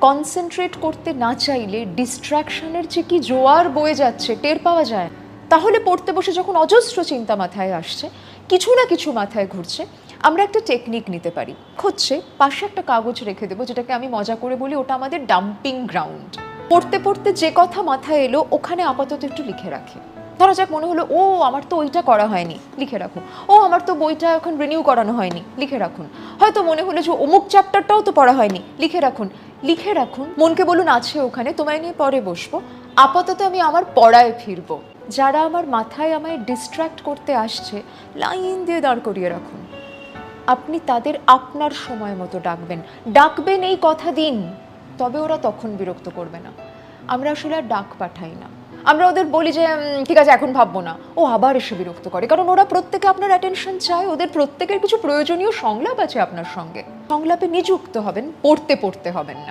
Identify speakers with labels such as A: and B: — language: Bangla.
A: কনসেন্ট্রেট করতে না চাইলে ডিস্ট্র্যাকশনের যে কি জোয়ার বয়ে যাচ্ছে, টের পাওয়া যায় তাহলে পড়তে বসে যখন অজস্র চিন্তা মাথায় আসছে, কিছু না কিছু মাথায় ঘুরছে, আমরা একটা টেকনিক নিতে পারি। হচ্ছে পাশে একটা কাগজ রেখে দেবো, যেটাকে আমি মজা করে বলি, ওটা আমাদের ডাম্পিং গ্রাউন্ড পড়তে পড়তে যে কথা মাথায় এলো, ওখানে আপাতত একটু লিখে রাখি। ধরা যাক মনে হলো, ও, আমার তো ওইটা করা হয়নি। লিখে রাখুন ও, আমার তো বইটা এখন রিনিউ করানো হয়নি। লিখে রাখুন। হয়তো মনে হলো যে, অমুক চ্যাপ্টারটাও তো পড়া হয়নি। লিখে রাখুন। লিখে রাখুন, মনকে বলুন আছে ওখানে, তোমায় নিয়ে পরে বসবো। আপাতত আমি আমার পড়ায় ফিরবো। যারা আমার মাথায় আমায় ডিস্ট্র্যাক্ট করতে আসছে, লাইন দিয়ে দাঁড় করিয়ে রাখুন। আপনি তাদের আপনার সময় মতো ডাকবেন। ডাকবেন এই কথা দিন, তবে ওরা তখন বিরক্ত করবে না। আমরা আসলে আর ডাক পাঠাই না। আমরা ওদের বলি যে ঠিক আছে, এখন ভাববো না। ও আবার এসে বিরক্ত করে, কারণ ওরা প্রত্যেকে আপনার অ্যাটেনশন চায়, ওদের প্রত্যেকের কিছু প্রয়োজনীয় সংলাপ আছে আপনার সঙ্গে। সংলাপে নিযুক্ত হবেন, পড়তে পড়তে হবেন না।